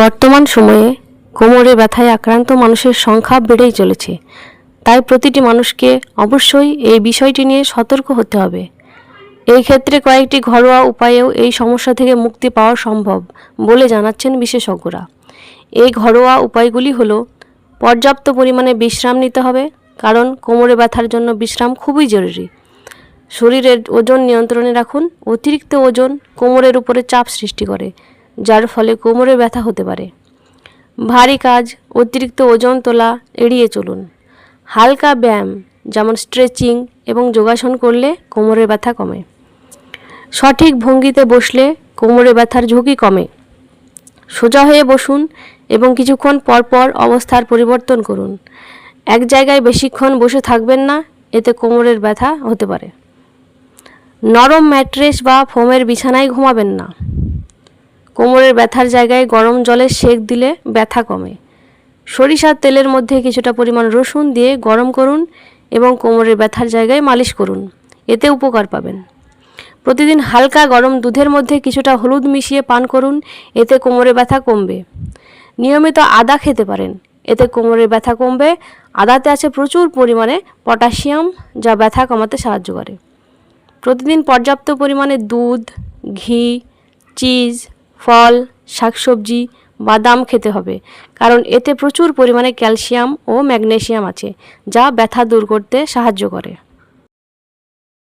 বর্তমান সময়ে কোমরে ব্যথায় আক্রান্ত মানুষের সংখ্যা বেড়েই চলেছে। তাই প্রতিটি মানুষকে অবশ্যই এই বিষয়টি নিয়ে সতর্ক হতে হবে। এই ক্ষেত্রে কয়েকটি ঘরোয়া উপায়েও এই সমস্যা থেকে মুক্তি পাওয়া সম্ভব বলে জানাচ্ছেন বিশেষজ্ঞরা। এই ঘরোয়া উপায়গুলি হলো, পর্যাপ্ত পরিমাণে বিশ্রাম নিতে হবে, কারণ কোমরে ব্যথার জন্য বিশ্রাম খুবই জরুরি। শরীরের ওজন নিয়ন্ত্রণে রাখুন, অতিরিক্ত ওজন কোমরের উপরে চাপ সৃষ্টি করে। যার ফলে কোমরে ব্যথা হতে পারে। ভারী কাজ, অতিরিক্ত ওজন তোলা, এড়িয়ে চলুন। হালকা ব্যায়াম, যেমন স্ট্রেচিং এবং যোগাসন করলে কোমরের ব্যথা কমে। সঠিক ভঙ্গিতে বসলে কোমরে ব্যথার ঝুঁকি কমে। সোজা হয়ে বসুন এবং কিছুক্ষণ পরপর অবস্থার পরিবর্তন করুন। এক জায়গায় বেশিক্ষণ বসে থাকবেন না, এতে কোমরের ব্যথা হতে পারে। নরম ম্যাট্রেস বা ফোমের বিছানায় ঘুমাবেন না। কোমরের ব্যথার জায়গায় গরম জলে সেক দিলে ব্যথা কমে। সরিষার তেলের মধ্যে কিছুটা পরিমাণ রসুন দিয়ে গরম করুন এবং কোমরের ব্যথার জায়গায় মালিশ করুন। এতে উপকার পাবেন। প্রতিদিন হালকা গরম দুধের মধ্যে কিছুটা হলুদ মিশিয়ে পান করুন, এতে কোমরে ব্যথা কমবে। নিয়মিত আদা খেতে পারেন, এতে কোমরের ব্যথা কমবে। আদাতে আছে প্রচুর পরিমাণে পটাশিয়াম, যা ব্যথা কমাতে সাহায্য করে। প্রতিদিন পর্যাপ্ত পরিমাণে দুধ, ঘি, চিজ ফল, শাকসবজি, বাদাম খেতে হবে। কারণ এতে প্রচুর পরিমাণে ক্যালসিয়াম ও ম্যাগনেসিয়াম আছে, যা ব্যথা দূর করতে সাহায্য করে।